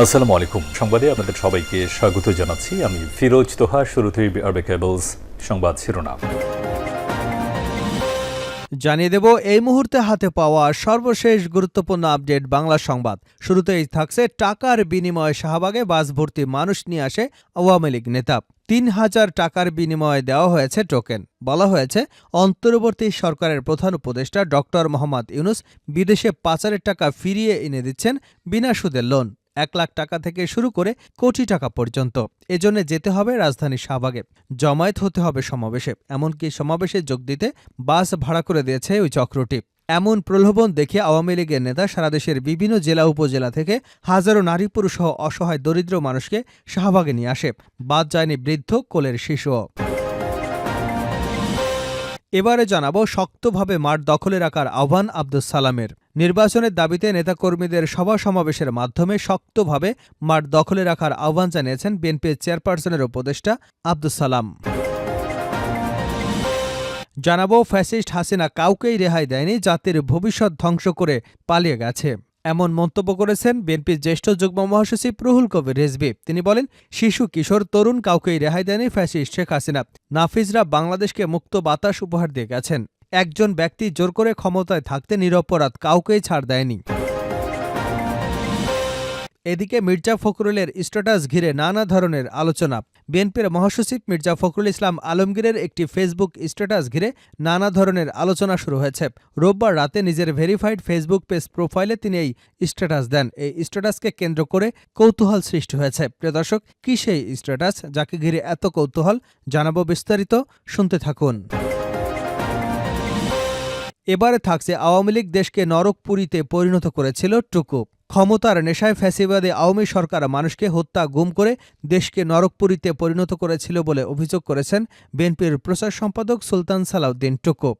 আসসালামু আলাইকুম। সংবাদে আপনাদের সবাইকে স্বাগত জানাচ্ছি। আমি ফিরোজ তোহা, শুরুতেই আরবে কেবলস সংবাদ শিরোনাম। জানিয়ে দেব, এই মুহূর্তে হাতে পাওয়া সর্বশেষ গুরুত্বপূর্ণ আপডেট বাংলা সংবাদ। শুরুতেই থাকছে টাকার বিনিময়ে শাহবাগে বাস ভর্তি মানুষ নিয়ে আসে আওয়ামী লীগ নেতা। তিন হাজার টাকার বিনিময়ে দেওয়া হয়েছে টোকেন। বলা হয়েছে, অন্তর্বর্তী সরকারের প্রধান উপদেষ্টা ডক্টর মোহাম্মদ ইউনুস বিদেশে পাচারের টাকা ফিরিয়ে এনে দিচ্ছেন বিনা সুদের লোন। এক লাখ টাকা থেকে শুরু করে কোটি টাকা পর্যন্ত। এজন্য যেতে হবে রাজধানী শাহবাগে। জমায়েত হতে হবে সমাবেশে। এমনকি সমাবেশে যোগ দিতে বাস ভাড়া করে দিয়েছে ওই চক্রটি। এমন প্রলোভন দেখে আওয়ামী লীগের নেতা সারা দেশের বিভিন্ন জেলা, উপজেলা থেকে হাজারো নারী, পুরুষ সহ অসহায় দরিদ্র মানুষকে শাহবাগে নিয়ে আসে। বাদ যায়নি বৃদ্ধ কোলের শিশুও। এবারে জানাব শক্তভাবে মাঠ দখলে রাখার আহ্বান আব্দুস সালামের। নির্বাচনের দাবিতে নেতাকর্মীদের সভা সমাবেশের মাধ্যমে শক্তভাবে মাঠ দখলে রাখার আহ্বান জানিয়েছেন বিএনপির চেয়ারপারসনের উপদেষ্টা আব্দুস সালাম। জানাব, ফ্যাসিস্ট হাসিনা কাউকেই রেহাই দেয়নি, জাতির ভবিষ্যৎ ধ্বংস করে পালিয়ে গেছে। এমন মন্তব্য করেছেন বিএনপির জ্যেষ্ঠ যুগ্ম মহাসচিব রুহুল কবির রেজবি তিনি বলেন, শিশু, কিশোর, তরুণ কাউকেই রেহাই দেয়নি ফ্যাসিস্ট শেখ হাসিনা। নাফিজরা বাংলাদেশকে মুক্ত বাতাস উপহার দিয়ে গেছেন। একজন ব্যক্তি জোর করে ক্ষমতায় থাকতে নিরপরাধ, কাউকেই ছাড় দেয়নি। এদিকে মির্জা ফখরুলের স্ট্যাটাস ঘিরে নানা ধরনের আলোচনা। বিএনপির মহাসচিব মির্জা ফখরুল ইসলাম আলমগীরের একটি ফেসবুক স্ট্যাটাস ঘিরে নানা ধরনের আলোচনা শুরু হয়েছে। রোববার রাতে নিজের ভেরিফাইড ফেসবুক পেজ প্রোফাইলে তিনি এই স্ট্যাটাস দেন। এই স্ট্যাটাসকে কেন্দ্র করে কৌতূহল সৃষ্টি হয়েছে। প্রিয় দর্শক, কি সেই স্ট্যাটাস যাকে ঘিরে এত কৌতূহল? জানাব বিস্তারিত, শুনতে থাকুন। এবারে থাকছে আওয়ামী লীগ দেশকে নরকপুরীতে পরিণত করেছিল টুকু। ক্ষমতার নেশায় ফ্যাসিবাদে আওয়ামী সরকার মানুষকে হত্যা, গুম করে দেশকে নরকপুরীতে পরিণত করেছিল বলে অভিযোগ করেছেন বিএনপির প্রচার সম্পাদক সুলতান সালাউদ্দিন টুকু।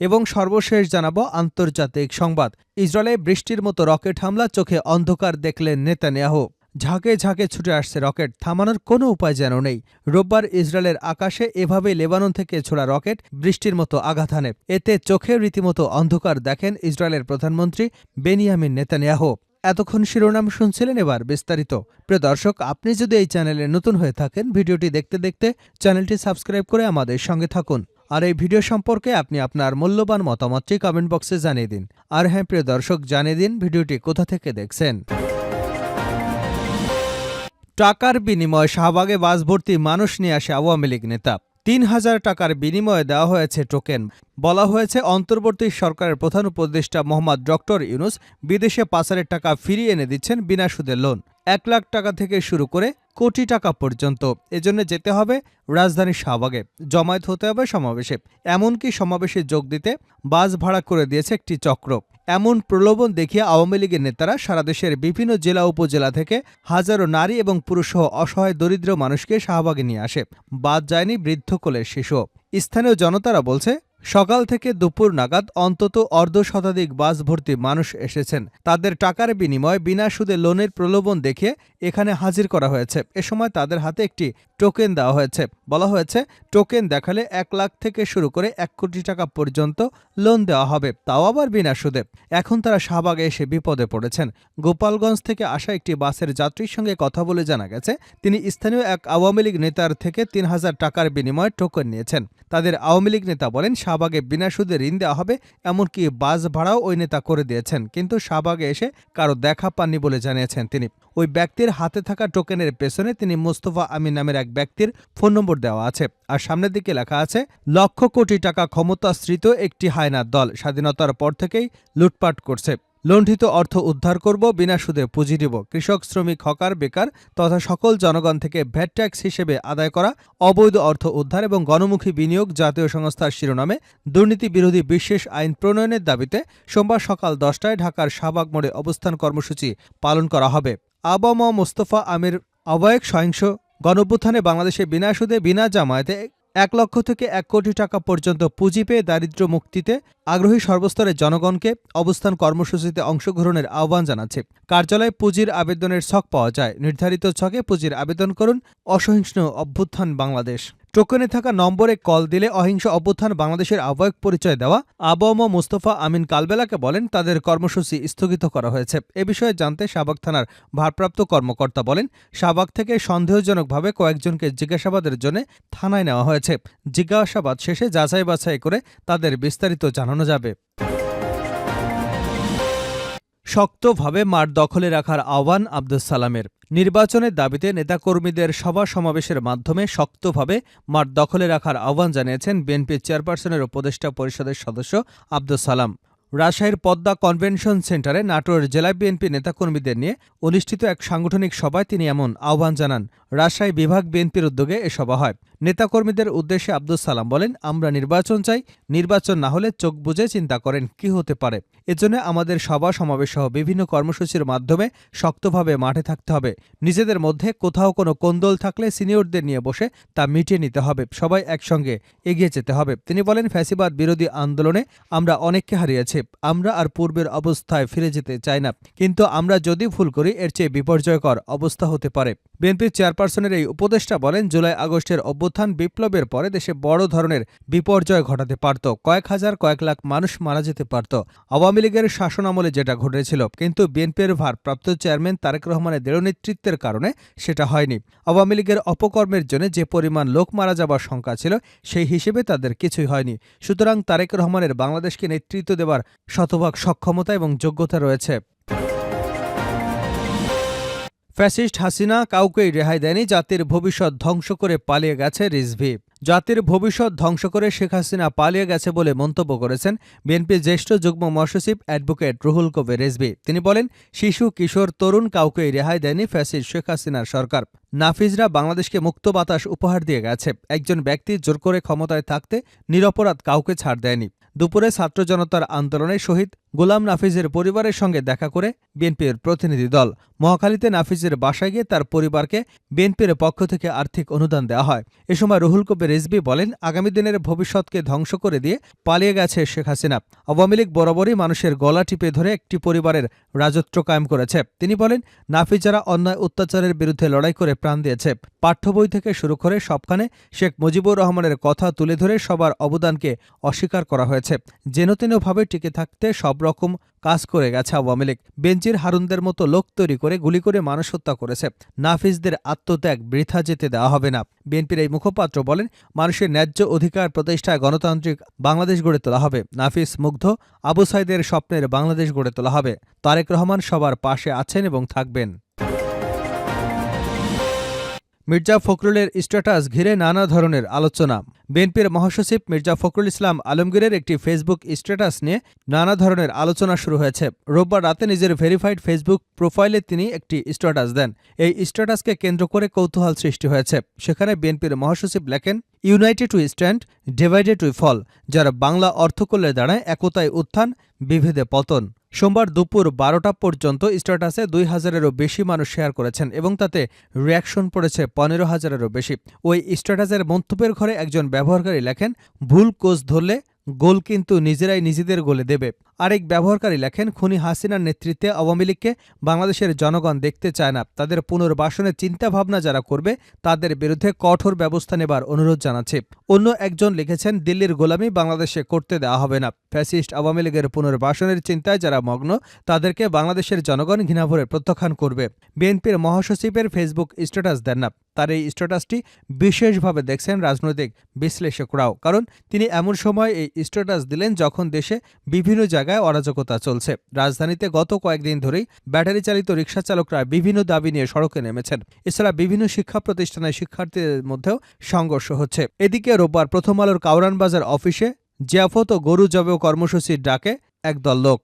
এবং সর্বশেষ জানাব আন্তর্জাতিক সংবাদ। ইসরায়েলে বৃষ্টির মতো রকেট হামলা, চোখে অন্ধকার দেখলেন নেতানিয়াহু। ঝাঁকে ঝাঁকে ছুটে আসছে রকেট। থামানোর কোনো উপায় যেন নেই। রোববার ইসরায়েলের আকাশে এভাবে লেবানন থেকে ছোড়া রকেট বৃষ্টির মতো আঘাত হানে। এতে চোখে রীতিমতো অন্ধকার দেখেন ইসরায়েলের প্রধানমন্ত্রী বেনিয়ামিন নেতানিয়াহু। এতক্ষণ শিরোনাম শুনছিলেন এবার বিস্তারিত। প্রিয় দর্শক, আপনি যদি এই চ্যানেলে নতুন হয়ে থাকেন, ভিডিওটি দেখতে দেখতে চ্যানেলটি সাবস্ক্রাইব করে আমাদের সঙ্গে থাকুন। আর এই ভিডিও সম্পর্কে আপনি আপনার মূল্যবান মতামতটি কমেন্ট বক্সে জানিয়ে দিন। আর হ্যাঁ প্রিয় দর্শক, জানিয়ে দিন ভিডিওটি কোথা থেকে দেখছেন। টাকার বিনিময়ে শাহবাগে বাস ভর্তি মানুষ নিয়ে আসে আওয়ামী লীগ নেতা। তিন হাজার টাকার বিনিময়ে দেওয়া হয়েছে টোকেন। বলা হয়েছে, অন্তর্বর্তী সরকারের প্রধান উপদেষ্টা মোহাম্মদ ডক্টর ইউনুস বিদেশে পাচারের টাকা ফিরিয়ে এনে দিচ্ছেন বিনা সুদের লোন। এক লাখ টাকা থেকে শুরু করে কোটি টাকা পর্যন্ত। এজন্য যেতে হবে রাজধানীর শাহবাগে। জমায়েত হতে হবে সমাবেশে। এমনকি সমাবেশে যোগ দিতে বাস ভাড়া করে দিয়েছে একটি চক্র। এমন প্রলোভন দেখিয়ে আওয়ামী লীগের নেতারা সারা দেশের বিভিন্ন জেলা, উপজেলা থেকে হাজারো নারী এবং পুরুষ সহ অসহায় দরিদ্র মানুষকে শাহবাগে নিয়ে আসে। বাদ যায়নি বৃদ্ধ কোলের শিশু স্থানীয় জনতারা বলছে সকাল থেকে দুপুর নাগাদ অন্তত অর্ধ শতাধিক বাস ভর্তি মানুষ এসেছেন। তাদের টাকার বিনিময়ে বিনা সুদে লোনের প্রলোভন দেখিয়ে এখানে হাজির করা হয়েছে। এ সময় তাদের হাতে একটি টোকেন দেওয়া হয়েছে। বলা হয়েছে, টোকেন দেখালে এক লাখ থেকে শুরু করে এক কোটি টাকা পর্যন্ত লোন দেওয়া হবে। তাও আবার বিনা সুদে। এখন তারা শাহবাগে এসে বিপদে পড়েছেন। গোপালগঞ্জ থেকে আসা একটি বাসের যাত্রীর সঙ্গে কথা বলে জানা গেছে, তিনি স্থানীয় এক আওয়ামী লীগ নেতার থেকে তিন হাজার টাকার বিনিময়ে টোকেন নিয়েছেন। তাদের আওয়ামী লীগ নেতা বলেন শাহবাগে বিনা সুদে ঋণ দেওয়া হবে, এমনকি বাস ভাড়াও ওই নেতা করে দিয়েছেন। কিন্তু শাহবাগে এসে কারও দেখা পাননি বলে জানিয়েছেন তিনি। ওই ব্যক্তির হাতে থাকা টোকেনের পেছনে তিনি মোস্তফা আমিন নামের এক ব্যক্তির ফোন নম্বর দেওয়া আছে। আর সামনের দিকে লেখা আছে, লক্ষ কোটি টাকা ক্ষমতাশ্রিত একটি হায়নার দল স্বাধীনতার পর থেকেই লুটপাট করছে। লণ্ঠিত অর্থ উদ্ধার করব, বিনা সুদে পুঁজি দিব। কৃষক, শ্রমিক, হকার, বেকার তথা সকল জনগণ থেকে ভ্যাট ট্যাক্স হিসেবে আদায় করা, অবৈধ অর্থ উদ্ধার এবং গণমুখী বিনিয়োগ জাতীয় সংস্থার শিরোনামে দুর্নীতি বিরোধী বিশেষ আইন প্রণয়নের দাবিতে সোমবার সকাল দশটায় ঢাকার শাহবাগ মোড়ে অবস্থান কর্মসূচি পালন করা হবে। আবামা মোস্তফা আমির আবায়ক সহিংস গণঅভ্যুত্থানে বাংলাদেশে বিনা সুদে, বিনা জামায়াতে এক লক্ষ থেকে এক কোটি টাকা পর্যন্ত পুঁজি পেয়ে দারিদ্র মুক্তিতে আগ্রহী সর্বস্তরের জনগণকে অবস্থান কর্মসূচিতে অংশগ্রহণের আহ্বান জানাচ্ছে। কার্যালয়ে পুঁজির আবেদনের ছক পাওয়া যায়। নির্ধারিত ছকে পুঁজির আবেদন করুন অসহিষ্ণু অভ্যুত্থান বাংলাদেশ। টোকনে থাকা নম্বরে কল দিলে অহিংস অভ্যুত্থান বাংলাদেশের আহ্বায়ক পরিচয় দেওয়া আবম মোস্তফা আমিন কালবেলাকে বলেন, তাদের কর্মসূচি স্থগিত করা হয়েছে। এ বিষয়ে জানতে শাহবাগ থানার ভারপ্রাপ্ত কর্মকর্তা বলেন, শাহবাগ থেকে সন্দেহজনকভাবে কয়েকজনকে জিজ্ঞাসাবাদের জন্য থানায় নেওয়া হয়েছে। জিজ্ঞাসাবাদ শেষে যাচাই বাছাই করে তাদের বিস্তারিত জানানো যাবে। শক্তভাবে মাঠ দখলে রাখার আহ্বান আব্দুস সালামের। নির্বাচনের দাবিতে নেতাকর্মীদের সভা সমাবেশের মাধ্যমে শক্তভাবে মাঠ দখলে রাখার আহ্বান জানিয়েছেন বিএনপি চেয়ারপারসনের উপদেষ্টা পরিষদের সদস্য আব্দুস সালাম। রাজশাহীর পদ্মা কনভেনশন সেন্টারে নাটোর জেলা বিএনপি নেতাকর্মীদের নিয়ে অনুষ্ঠিত এক সাংগঠনিক সভায় তিনি এমন আহ্বান জানান। রাজশাহী বিভাগ বিএনপির উদ্যোগে এ সভা হয়। নেতাকর্মীদের উদ্দেশ্যে আব্দুস সালাম বলেন, আমরা নির্বাচন চাই, নির্বাচন না হলে চোখ বুঝে চিন্তা করেন কি হতে পারে। এজন্য আমাদের সভা সমাবেশ সহ বিভিন্ন কর্মসূচির মাধ্যমে শক্তভাবে মাঠে থাকতে হবে। নিজেদের মধ্যে কোথাও কোনো কোন্দল থাকলে সিনিয়রদের নিয়ে বসে তা মিটিয়ে নিতে হবে। সবাই একসঙ্গে এগিয়ে যেতে হবে। তিনি বলেন, ফ্যাসিবাদ বিরোধী আন্দোলনে আমরা অনেককে হারিয়েছি। আমরা আর পূর্বের অবস্থায় ফিরে যেতে চাই না। কিন্তু আমরা যদি ভুল করি, এর চেয়ে বিপর্যয়কর অবস্থা হতে পারে। বিএনপির চেয়ারপারসনের এই উপদেষ্টা বলেন, জুলাই আগস্টের অভ্যুত্থান বিপ্লবের পরে দেশে বড় ধরনের বিপর্যয় ঘটাতে পারত। কয়েক হাজার, কয়েক লাখ মানুষ মারা যেতে পারত। আওয়ামী লীগের শাসনামলে যেটা ঘটেছিল, কিন্তু বিএনপির ভারপ্রাপ্ত চেয়ারম্যান তারেক রহমানের দৃঢ় নেতৃত্বের কারণে সেটা হয়নি। আওয়ামী লীগের অপকর্মের জন্য যে পরিমাণ লোক মারা যাবার শঙ্কা ছিল, সেই হিসেবে তাদের কিছুই হয়নি। সুতরাং তারেক রহমানের বাংলাদেশকে নেতৃত্ব দেবার শতভাগ সক্ষমতা এবং যোগ্যতা রয়েছে। ফ্যাসিস্ট হাসিনা কাউকেই রেহাই দেয়নি, জাতির ভবিষ্যৎ ধ্বংস করে পালিয়ে গেছে রিজভি। জাতির ভবিষ্যৎ ধ্বংস করে শেখ হাসিনা পালিয়ে গেছে বলে মন্তব্য করেছেন বিএনপির জ্যেষ্ঠ যুগ্ম মহাসচিব অ্যাডভোকেট রুহুল কবির রেজভি। তিনি বলেন, শিশু, কিশোর, তরুণ কাউকেই রেহাই দেয়নি ফ্যাসিস্ট শেখ হাসিনার সরকার। নাফিজরা বাংলাদেশকে মুক্ত বাতাস উপহার দিয়ে গেছে। একজন ব্যক্তি জোর করে ক্ষমতায় থাকতে নিরপরাধ কাউকে ছাড় দেয়নি। দুপুরে ছাত্র জনতার আন্দোলনে শহীদ গোলাম নাফিজের পরিবারের সঙ্গে দেখা করে বিএনপির প্রতিনিধি দল। মহাখালীতে নাফিজের বাসায় গিয়ে তার পরিবারকে বিএনপির পক্ষ থেকে আর্থিক অনুদান দেওয়া হয়। এ সময় রুহুল কবির রিজবি বলেন, আগামী দিনের ভবিষ্যৎকে ধ্বংস করে দিয়ে পালিয়ে গেছে শেখ হাসিনা। আওয়ামী লীগ বরাবরই মানুষের গলা টিপে ধরে একটি পরিবারের রাজত্ব কায়েম করেছে। তিনি বলেন নাফিজ যারা অন্যায় অত্যাচারের বিরুদ্ধে লড়াই করে প্রাণ দিয়েছে। পাঠ্যবই থেকে শুরু করে সবখানে শেখ মুজিবুর রহমানের কথা তুলে ধরে সবার অবদানকে অস্বীকার করা হয়েছে। যেনতেনভাবে টিকে থাকতে সব রকম কাজ করে গেছে আওয়ামী লীগ। বেঞ্চির হারুনদের মতো লোক তৈরি করে গুলি করে মানুষ হত্যা করেছে। নাফিজদের আত্মত্যাগ বৃথা যেতে দেওয়া হবে না। বিএনপির এই মুখপাত্র বলেন, মানুষের ন্যায্য অধিকার প্রতিষ্ঠায় গণতান্ত্রিক বাংলাদেশ গড়ে তোলা হবে। নাফিস মুগ্ধ, আবু সাইদের স্বপ্নের বাংলাদেশ গড়ে তোলা হবে। তারেক রহমান সবার পাশে আছেন এবং থাকবেন। মির্জা ফখরুলের স্ট্যাটাস ঘিরে নানা ধরনের আলোচনা। বিএনপির মহাসচিব মির্জা ফখরুল ইসলাম আলমগীরের একটি ফেসবুক স্ট্যাটাস নিয়ে নানা ধরনের আলোচনা শুরু হয়েছে। রোববার রাতে নিজের ভেরিফাইড ফেসবুক প্রোফাইলে তিনি একটি স্ট্যাটাস দেন। এই স্ট্যাটাসকে কেন্দ্র করে কৌতূহল সৃষ্টি হয়েছে। সেখানে বিএনপির মহাসচিব লেখেন united to stand, divided we fall, যারা বাংলা অর্থ করলে দাঁড়ায় একতায় উত্থান, বিভেদে পতন। সোমবার দুপুর বারোটা পর্যন্ত স্ট্যাটাসে দুই হাজারেরও বেশি মানুষ শেয়ার করেছেন এবং তাতে রিয়াকশন পড়েছে পনেরো হাজারেরও বেশি। ওই স্ট্যাটাসের মন্তব্যের ঘরে একজন ব্যবহারকারী লেখেন, ভুল কোচ ধরলে গোল কিন্তু নিজেরাই নিজেদের গোলে দেবে। আরেক ব্যবহারকারী লেখেন, খুনি হাসিনার নেতৃত্বে আওয়ামী লীগকে বাংলাদেশের জনগণ দেখতে চায় না। তাদের পুনর্বাসনের চিন্তাভাবনা যারা করবে, তাদের বিরুদ্ধে কঠোর ব্যবস্থা নেবার অনুরোধ জানাচ্ছে। অন্য একজন লিখেছেন, দিল্লির গোলামি বাংলাদেশে করতে দেওয়া হবে না। ফ্যাসিস্ট আওয়ামী লীগের পুনর্বাসনের চিন্তায় যারা মগ্ন, তাদেরকে বাংলাদেশের জনগণ ঘৃণাভরে প্রত্যাখ্যান করবে। বিএনপির মহাসচিবের ফেসবুক স্ট্যাটাস দেন না। তার এই স্ট্যাটাসটি বিশেষভাবে দেখছেন রাজনৈতিক বিশ্লেষকরাও। কারণ তিনি এমন সময় এই স্ট্যাটাস দিলেন যখন দেশে বিভিন্ন জায়গায় অরাজকতা চলছে। রাজধানীতে গত কয়েকদিন ধরেই ব্যাটারি চালিত রিকশা চালকরা বিভিন্ন দাবি নিয়ে সড়কে নেমেছেন। এছাড়া বিভিন্ন শিক্ষা প্রতিষ্ঠানের শিক্ষার্থীদের মধ্যেও সংঘর্ষ হচ্ছে। এদিকে রোববার প্রথম আলোর কাউরান বাজার অফিসে জিয়াফত ও গরু জবেও কর্মসূচির ডাকে একদল লোক।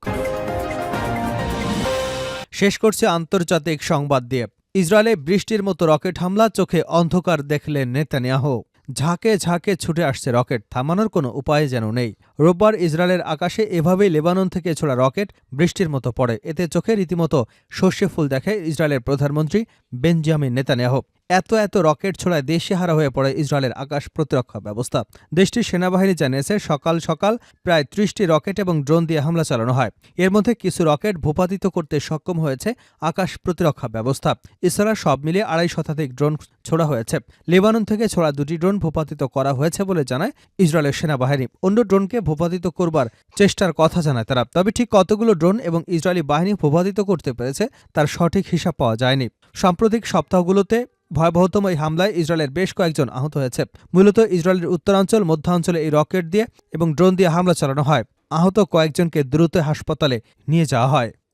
শেষ করছে আন্তর্জাতিক সংবাদ দিয়ে। ইসরায়েলে বৃষ্টির মতো রকেট হামলা, চোখে অন্ধকার দেখলেন নেতানিয়াহ। ঝাঁকে ঝাঁকে ছুটে আসছে রকেট, থামানোর কোনো উপায় যেন নেই। রোববার ইসরায়েলের আকাশে এভাবেই লেবানন থেকে ছোড়া রকেট বৃষ্টির মতো পড়ে। এতে চোখে রীতিমতো সর্ষে ফুল দেখে ইসরায়েলের প্রধানমন্ত্রী বেঞ্জামিন নেতানিয়াহু। এত এত রকেট ছোড়ায় দেশেহারা হয়ে পড়ে ইসরায়েলের আকাশ প্রতিরক্ষা ব্যবস্থা। দেশটির সেনাবাহিনী জানিয়েছে, সকাল সকাল প্রায় ত্রিশটি রকেট এবং ড্রোন দিয়ে হামলা চালানো হয়। এর মধ্যে কিছু রকেট ভূপাতিত করতে সক্ষম হয়েছে আকাশ প্রতিরক্ষা ব্যবস্থা। এছাড়া সব মিলিয়ে আড়াই শতাধিক ড্রোন ছোড়া হয়েছে। লেবানন থেকে ছোড়া দুটি ড্রোন ভূপাতিত করা হয়েছে বলে জানায় ইসরায়েলের সেনাবাহিনী। অন্য ড্রোনকে ভূপাতিত করবার চেষ্টার কথা জানায় তারা। তবে ঠিক কতগুলো ড্রোন এবং ইসরায়েলি বাহিনী ভূপাতিত করতে পেরেছে তার সঠিক হিসাব পাওয়া যায়নি। সাম্প্রতিক সপ্তাহগুলোতে ভয়াবহতম এই হামলায় ইসরায়েলের বেশ কয়েকজন আহত হয়েছে। মূলত ইসরায়েলের উত্তরাঞ্চল, মধ্যাঞ্চলে এই রকেট দিয়ে এবং ড্রোন দিয়ে হামলা চালানো হয়। আহত কয়েকজনকে দ্রুত হাসপাতালে নিয়ে যাওয়া হয়।